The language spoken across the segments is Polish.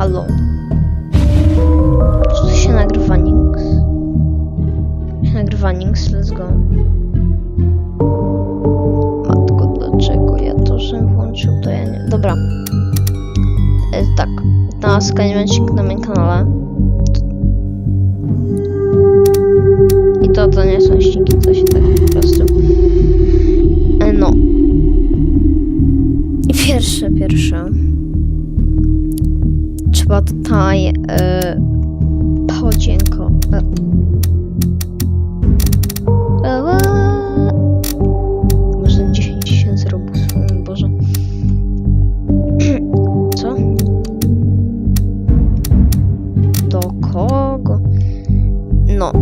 Halo. Czy tu się nagrywa Nix? Się nagrywa Nix, let's go. Matko, dlaczego ja to, że włączył, to ja nie... Dobra. E, tak. Na skanie odcinek na moim kanale. I to, to nie są ścigi, to się tak po prostu... E, no. I pierwsze, pierwsze. Trzeba tutaj e, podzięko... E, e, może 10 tysięcy robusów, o mój Boże. Co? Do kogo? No.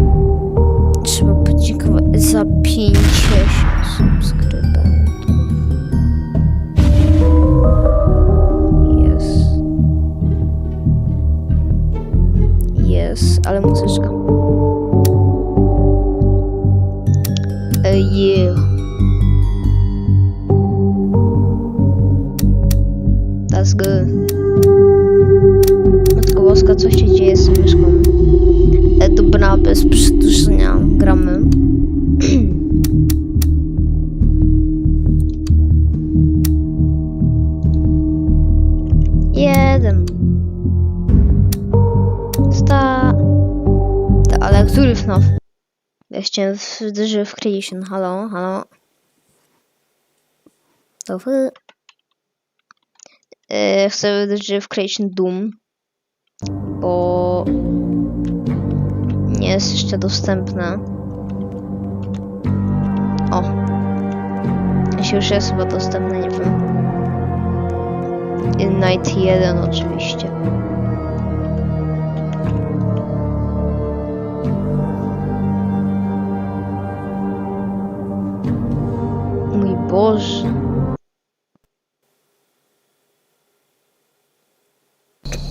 Trzeba podziękować za 50 To, ale który FNAF? Ja chciałem w, że w Creation. Halo, halo. To wy. E, chcę że w Creation Doom. Bo nie jest jeszcze dostępne. O. Jeśli już jest chyba dostępne, nie wiem. Night 1 oczywiście. Boże.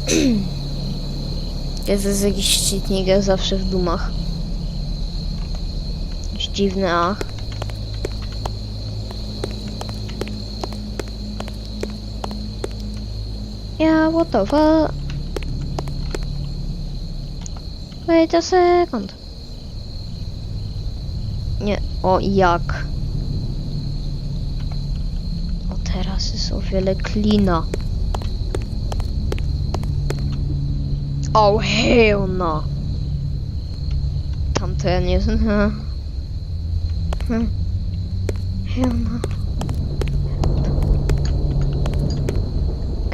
Jest to jest jakiś cheatnik jak zawsze w dumach. Jakiś dziwny ach. Yeah, what the fuck? Wait a second. Nie, o jak? O teraz jest o wiele klina. Oh hell no. Tamten jest... Hell no.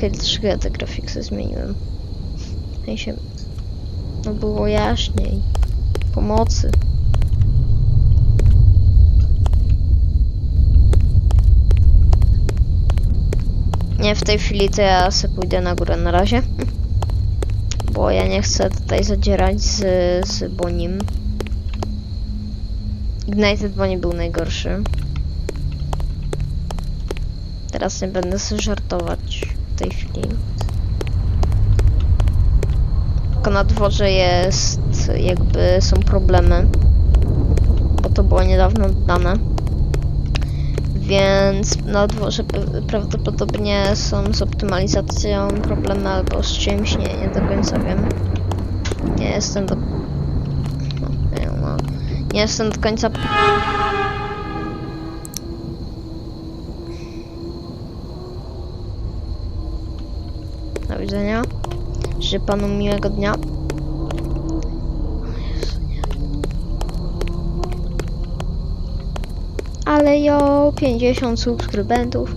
Dlaczego ja te grafiksy zmieniłem? W sensie... No było jaśniej. Pomocy. Nie, w tej chwili to ja sobie pójdę na górę na razie. Bo ja nie chcę tutaj zadzierać z, z Bonim. Ignited Bonnie był najgorszy. Teraz nie będę sobie żartować w tej chwili. Tylko na dworze jest jakby są problemy. Bo to było niedawno dane. Więc na dworze prawdopodobnie są z optymalizacją problemy albo z czymś, nie, nie do końca wiem. Nie jestem do... No. Nie jestem do końca... Do widzenia. Życzę panu miłego dnia. Ale jo, 50 subskrybentów.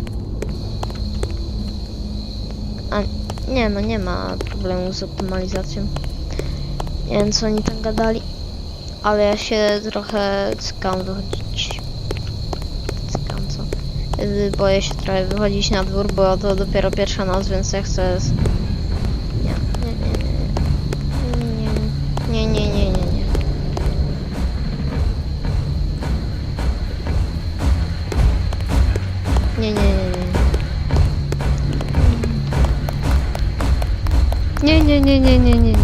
A nie, no nie ma problemu z optymalizacją. Nie wiem co oni tam gadali. Ale ja się trochę cykam wychodzić. Cykam co? Yy, Boję się trochę wychodzić na dwór, bo to dopiero pierwsza noc, więc ja chcę... Nie, nie, nie, nie. Nie, nie, nie, nie, nie, nie.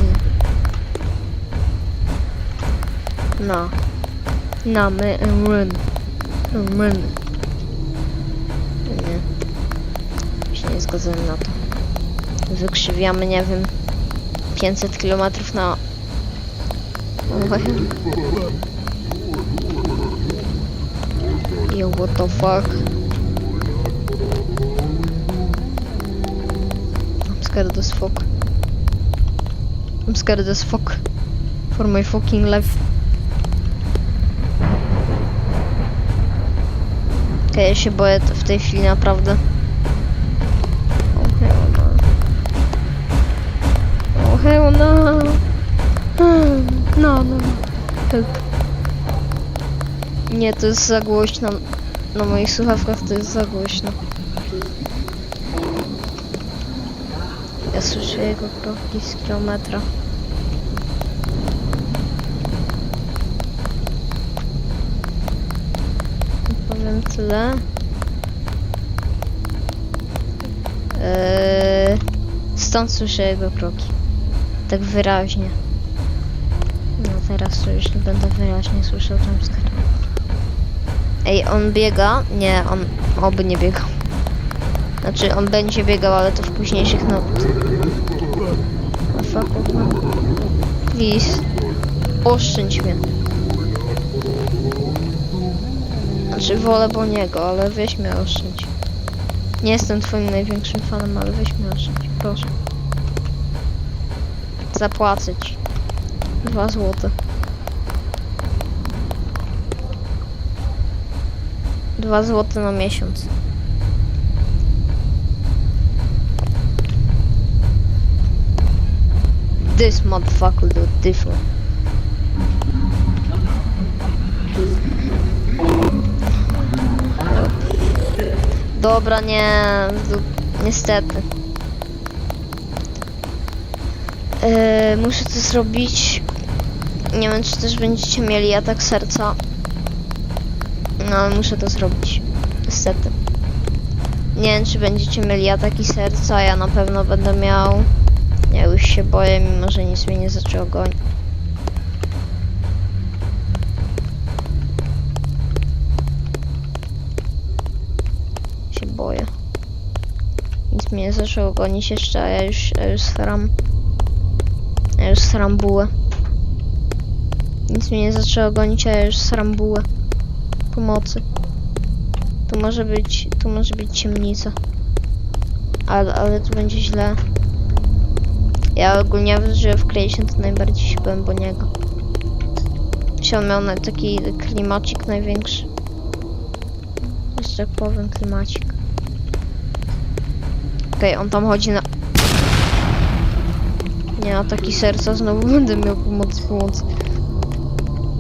No. No, my run. Run. Nie. Się nie zgadzam na to. wykrzywiamy, nie wiem, 500 km na... Yo, what the fuck? Scared as fuck. I'm scared as fuck. For my fucking life. Okej, ja się boję w tej chwili naprawdę. O hell no. O hell no. Hmm, No, no. Help. Nie, to jest za głośno. Na moich słuchawkach to jest za głośno. Ja słyszę jego kroki z kilometra. Powiem tyle. Eee, stąd słyszę jego kroki. Tak wyraźnie. No teraz to już nie będę wyraźnie słyszał jumpscare. Ej, on biega? Nie, on oby nie biegał. Znaczy, on będzie biegał, ale to w późniejszych no... Oh, fuck, fuck. Please. Oszczędź mnie. Znaczy, wolę Boniego, ale weź mnie oszczędź. Nie jestem twoim największym fanem, ale weź mnie oszczędź, proszę. Zapłacę ci. Dwa złote. Dwa złote na miesiąc. This motherfucker do different. Dobra, nie, du- niestety. Yy, muszę to zrobić. Nie wiem, czy też będziecie mieli atak serca. No, ale muszę to zrobić. Niestety. Nie wiem, czy będziecie mieli ataki serca, ja na pewno będę miał. Ja już się boję, mimo że nic mnie nie zaczęło gonić. Się boję. Nic mnie nie zaczęło gonić jeszcze, a ja już, ja już sferam. Ja już sram bułę. Nic mnie nie zaczęło gonić, a ja już sram bułę. Pomocy. Tu może być, tu może być ciemnica. Ale, ale tu będzie źle. Ja ogólnie że w Creation to najbardziej się bałem bo niego. Się on miał na taki klimacik największy. Jeszcze tak powiem klimacik. Okej, on tam chodzi na... Nie, ataki serca znowu będę miał pomoc, pomoc.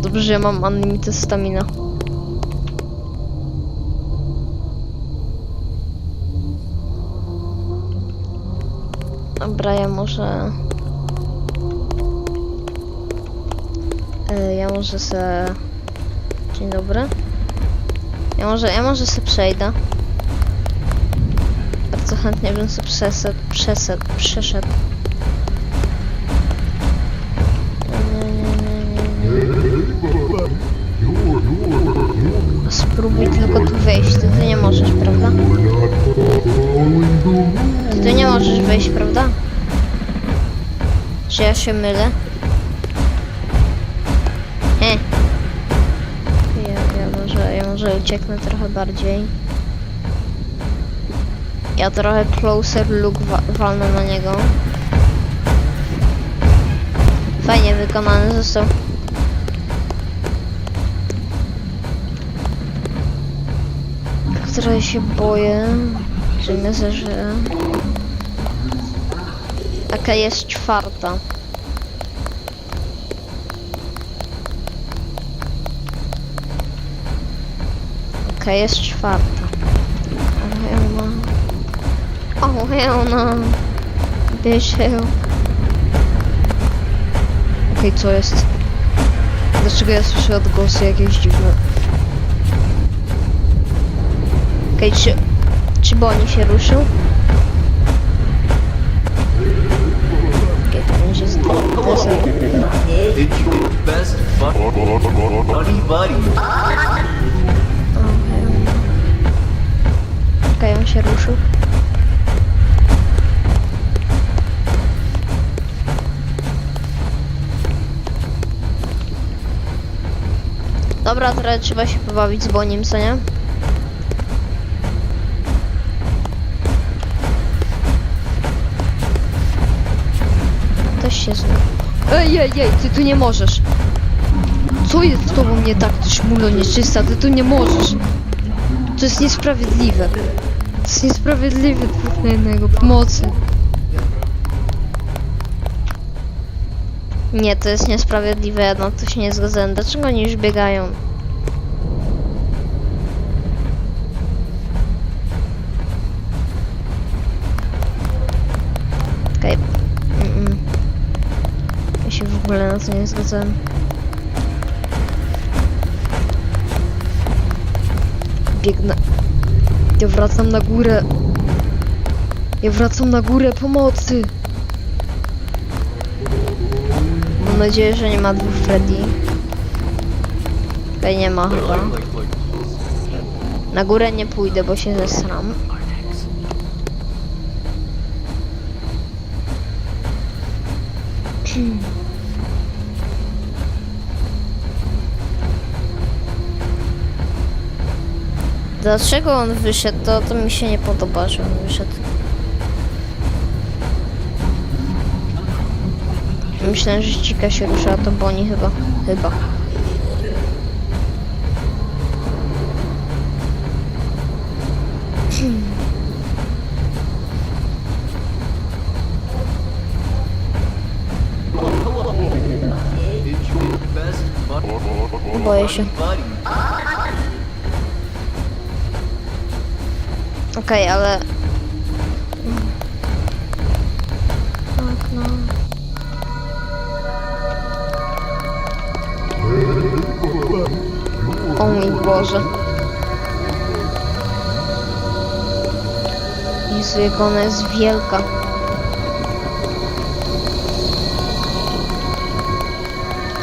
Dobrze, ja mam unlimited stamina. Dobra, ja może... Ja może se... Dzień dobry. Ja może, ja może se przejdę. Bardzo chętnie bym sobie przeszedł, przeszedł, przeszedł. Spróbuj tylko tu wejść, ty, ty nie możesz, prawda? Ty tu nie możesz wejść, prawda? Czy ja się mylę? He. Ja, ja, może, ja może ucieknę trochę bardziej. Ja trochę closer look wa walnę na niego. Fajnie wykonany został. Trochę się boję, że mnie zeżre. Jaka jest czwarta? Okej, jest czwarta. O hell no. O hell. Okej, co jest? Dlaczego ja słyszę odgłosy jakieś dziwne? Okej, czy... Czy Bonnie się ruszył? It's your best fun. Buddy, buddy. Czekaj, on się ruszył. Dobra, teraz trzeba się pobawić z Boniem, co nie? Zna. Ej, ej, ej, ty tu nie możesz. Co jest z tobą nie tak, ty szmulo nieczysta, ty tu nie możesz. To jest niesprawiedliwe. To jest niesprawiedliwe dwóch na. Pomocy. Nie, to jest niesprawiedliwe, na to się nie zgadzam. Dlaczego oni już biegają? Ogóle na to nie zgadzam. Biegnę. Ja wracam na górę. Ja wracam na górę pomocy. Mam nadzieję, że nie ma dwóch Freddy. Tutaj nie ma chyba. Na górę nie pójdę, bo się zesram. Dlaczego on wyszedł? To, to mi się nie podoba, że on wyszedł. Myślę, że cika się rusza, to Boni chyba. Chyba. Boję się. Okej, ale... Tak. O mój Boże. Jezu, jak ona jest wielka.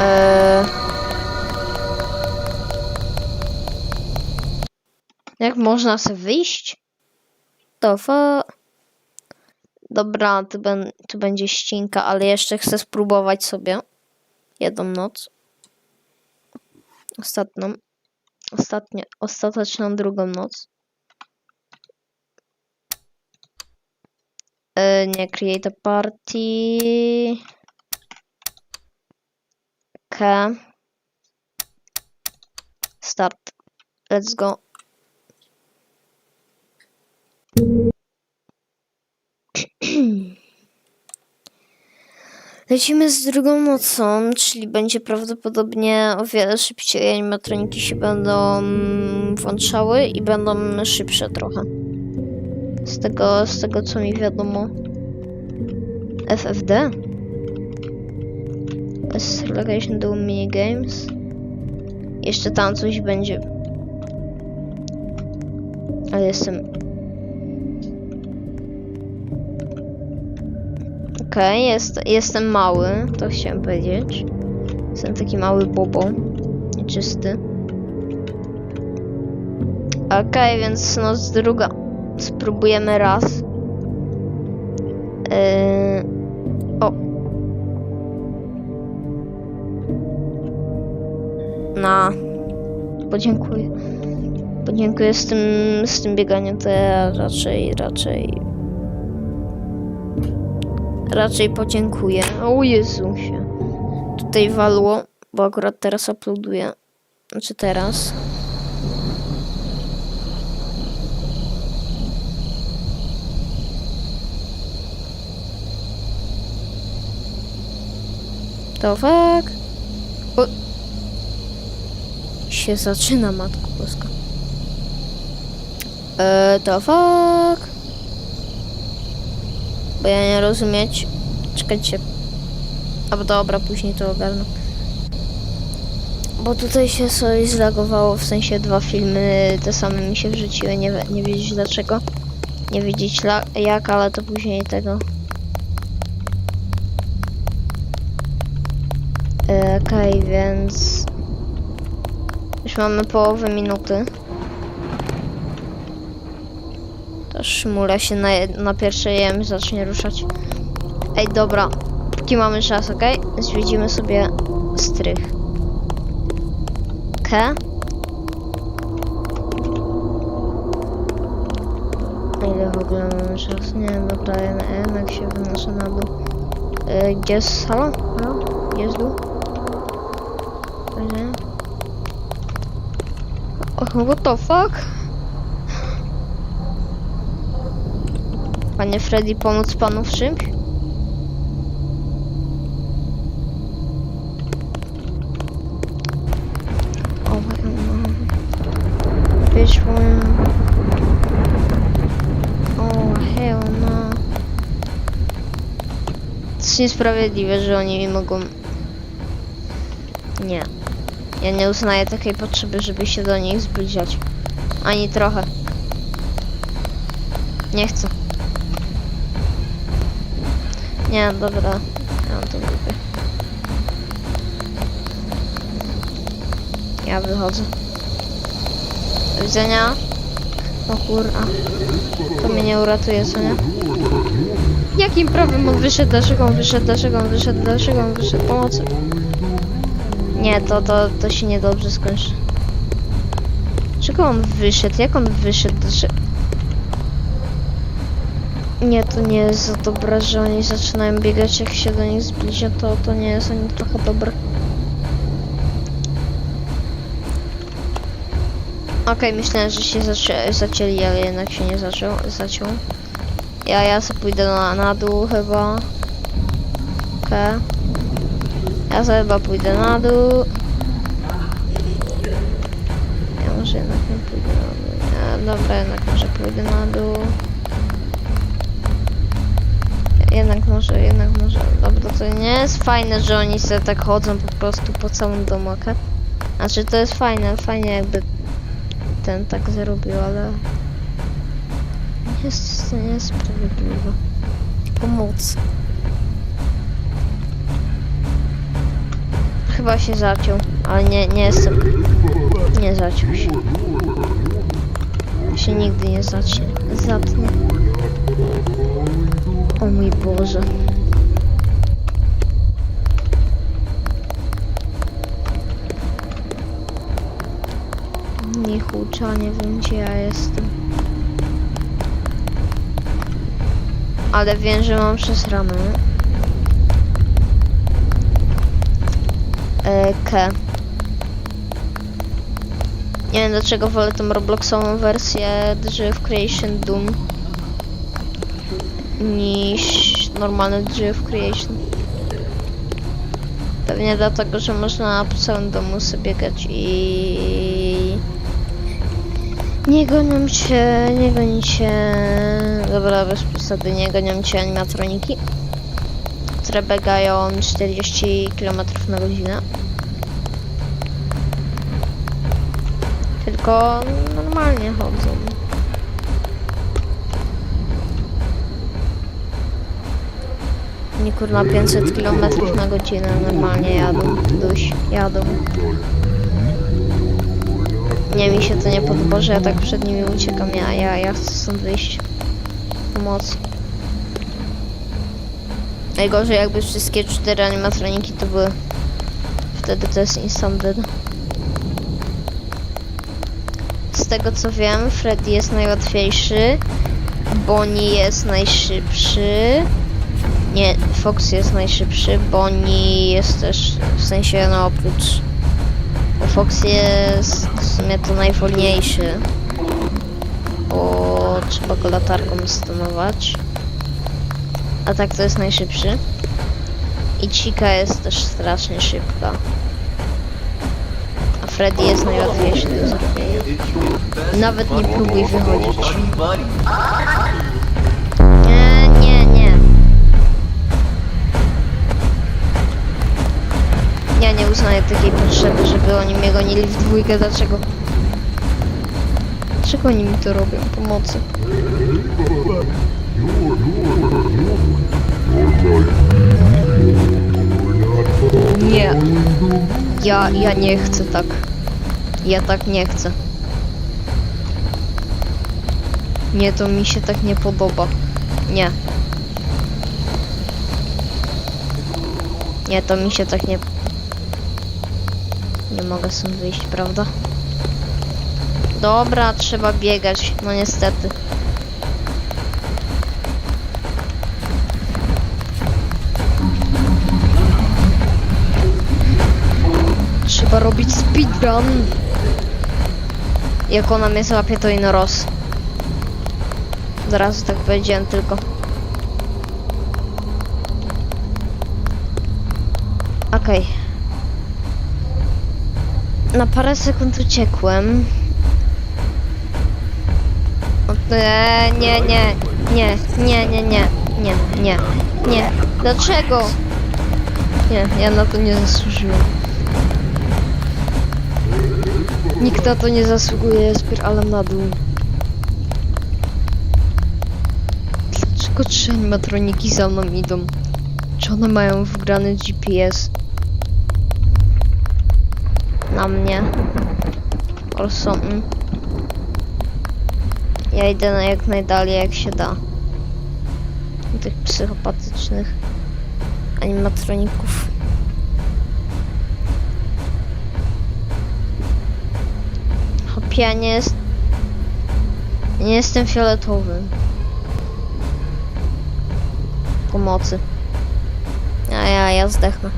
Eee... Jak można sobie wyjść? To fa... Dobra, tu, ben, będzie ścinka, ale jeszcze chcę spróbować sobie jedną noc. Ostatnią. Ostatnie, ostateczną drugą noc. E, nie, create a party. K. Start. Let's go. Lecimy z drugą nocą, czyli będzie prawdopodobnie o wiele szybciej. Animatroniki się będą włączały i będą szybsze trochę. Z tego, z tego co mi wiadomo. FFD? Location do minigames. Jeszcze tam coś będzie. Ale jestem Okej, jest, jestem mały, to chciałem powiedzieć. Jestem taki mały bobo, nieczysty. Okej, więc noc druga. Spróbujemy raz. Yy... O. Na. Podziękuję. Podziękuję z tym, z tym bieganiem, to ja raczej, raczej raczej podziękuję. O Jezusie. Tutaj walło, bo akurat teraz uploaduję. Znaczy teraz. To fak. O. Się zaczyna, matko boska. Eee, to fak. Bo ja nie rozumieć. Czekajcie. A bo dobra, później to ogarnę. Bo tutaj się coś zlagowało, w sensie dwa filmy te same mi się wrzuciły, nie, nie wiedzieć dlaczego. Nie wiedzieć jak, ale to później tego. Okej, więc... Już mamy połowę minuty. To szmula się na, na pierwszej jem zacznie ruszać. Ej, dobra. Póki mamy czas, ok? Zwiedzimy sobie strych. K. Ile w ogóle mamy czasu? Nie wiem, dobra, ja na- jednak się wynoszę na dół. E, gdzie jest salon? No, gdzie jest dół? What the fuck? Panie Freddy, pomóc panu w czymś? Bitch, one. O, hell no. To jest niesprawiedliwe, że oni mi mogą... Nie. Ja nie uznaję takiej potrzeby, żeby się do nich zbliżać. Ani trochę. Nie chcę. Nie, dobra. Ja mam to w dupie. Ja wychodzę. Do widzenia. O kurwa. To mnie nie uratuje, co nie? Jakim prawem on wyszedł? Dlaczego on wyszedł? Dlaczego on wyszedł? Dlaczego on wyszedł? Pomocy. Nie, to, to, to się niedobrze skończy. Czego on wyszedł? Jak on wyszedł? Dlaczego... Nie, to nie jest za dobre, że oni zaczynają biegać, jak się do nich zbliża, to, to nie jest ani trochę dobre. Okej, myślałem, że się zaczę zacięli, ale jednak się nie zaczął, zaciął. Ja, ja sobie pójdę na, na dół chyba. Okej. Ja sobie chyba pójdę na dół. Ja może jednak nie pójdę na dół. Nie, dobra, jednak może pójdę na dół. Może, jednak może. Dobra, to nie jest fajne, że oni sobie tak chodzą po prostu po całym domu, okej? Znaczy to jest fajne, fajnie jakby ten tak zrobił, ale jest to niesprawiedliwe. Pomóc. Chyba się zaciął, ale nie, nie jestem. Nie zaciął się. Się nigdy nie zacznie. Zatnie. O mój Boże. Nie hucza, nie wiem gdzie ja jestem. Ale wiem, że mam przez ramę. E, K. Nie wiem dlaczego wolę tą Robloxową wersję Drive Creation Doom niż normalny Drive Creation. Pewnie dlatego, że można po całym domu sobie biegać i nie gonią cię, nie goni cię. Dobra, bez przesady, nie gonią cię animatroniki, które biegają 40 km na godzinę. Tylko normalnie chodzą. Nie kurna 500 km na godzinę normalnie jadą. Duś, jadą. Nie, mi się to nie podoba, że ja tak przed nimi uciekam. Ja, ja, ja chcę stąd wyjść. Pomoc. Najgorzej jakby wszystkie cztery animatroniki to były. Wtedy to jest instant dead. Z tego co wiem, Freddy jest najłatwiejszy. Bonnie jest najszybszy. Nie, Fox jest najszybszy, Bonnie jest też, w sensie no oprócz... Fox jest w sumie to najwolniejszy. Bo trzeba go latarką stunować. A tak to jest najszybszy. I Chica jest też strasznie szybka. A Freddy jest najłatwiejszy do zrobienia. Nawet nie próbuj wychodzić. Ja nie uznaję takiej potrzeby, żeby oni mnie gonili w dwójkę. Dlaczego? Dlaczego oni mi to robią? Pomocy. Nie. Ja, ja nie chcę tak. Ja tak nie chcę. Nie, to mi się tak nie podoba. Nie. Nie, to mi się tak nie... Nie mogę stąd wyjść, prawda? Dobra, trzeba biegać. No niestety. Trzeba robić speedrun. Jak ona mnie złapie, to ino roz. Zaraz tak powiedziałem tylko. Okej. Na parę sekund uciekłem. O, e, nie, nie, nie, nie, nie, nie, nie, nie, nie. Dlaczego? Nie, ja na to nie zasłużyłem. Nikt na to nie zasługuje, spiralem na dół. Dlaczego trzy animatroniki za mną idą? Czy one mają wgrany GPS? Na mnie. Or something. Ja idę na jak najdalej jak się da. Tych psychopatycznych animatroników. Hop, ja nie jest... Nie jestem fioletowy. Pomocy. A ja, ja zdechnę.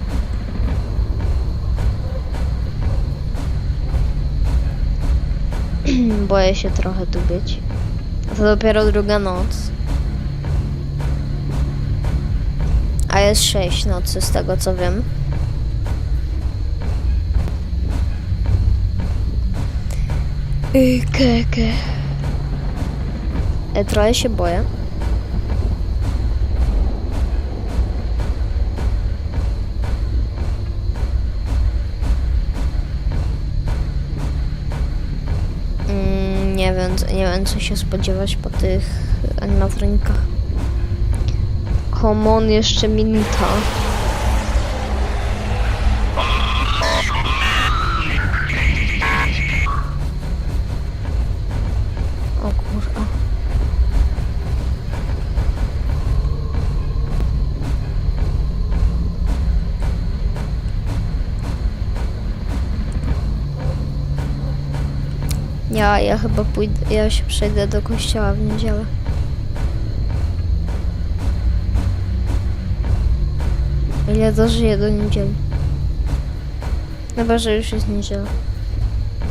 Boję się trochę tu być. To dopiero druga noc. A jest sześć nocy z tego co wiem. Keke. E, trochę się boję. Nie wiem, co się spodziewać po tych animatronikach. Komon jeszcze minuta. Ja, ja chyba pójdę, ja się przejdę do kościoła w niedzielę. Ile dożyję do niedzieli? Chyba, że już jest niedziela.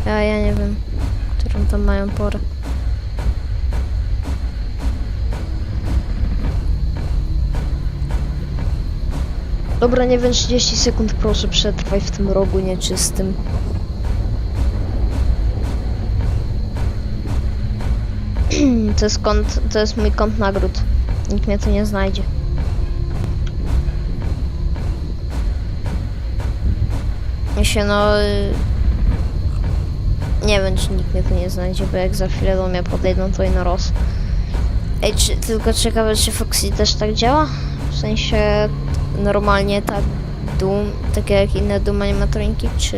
Ja, ja nie wiem, którą tam mają porę. Dobra, nie wiem, 30 sekund proszę przetrwaj w tym rogu nieczystym. To jest kąt, to jest mój kąt nagród. Nikt mnie tu nie znajdzie. Ja się no... y, Nie wiem, czy nikt mnie tu nie znajdzie, bo jak za chwilę do mnie podejdą, to i na roz. Ej, czy, tylko ciekawe, czy Foxy też tak działa? W sensie normalnie tak Doom, takie jak inne Doom animatroniki, czy,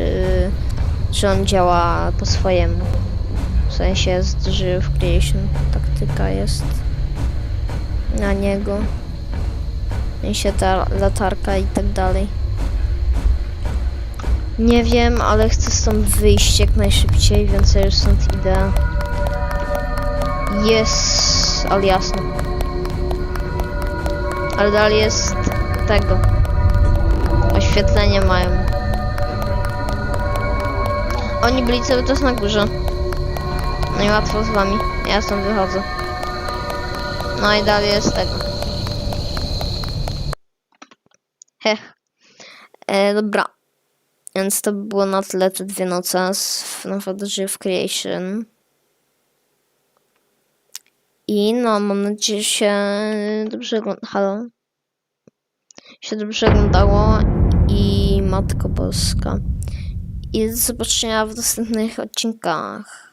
czy on działa po swojemu? W sensie jest, że w Creation taktyka jest na niego. I się ta latarka i tak dalej. Nie wiem, ale chcę stąd wyjść jak najszybciej, więc ja już stąd idę. Jest, ale jasno. Ale dalej jest tego. Oświetlenie mają. Oni byli cały czas na górze. No i łatwo z wami. Ja stąd wychodzę. No i dalej jest tego. Heh. E, dobra. Więc to by było na tyle te dwie noce z FNAF Drive Creation. I no, mam nadzieję, że się dobrze oglądało. Się dobrze oglądało i Matko Boska. I do zobaczenia w następnych odcinkach.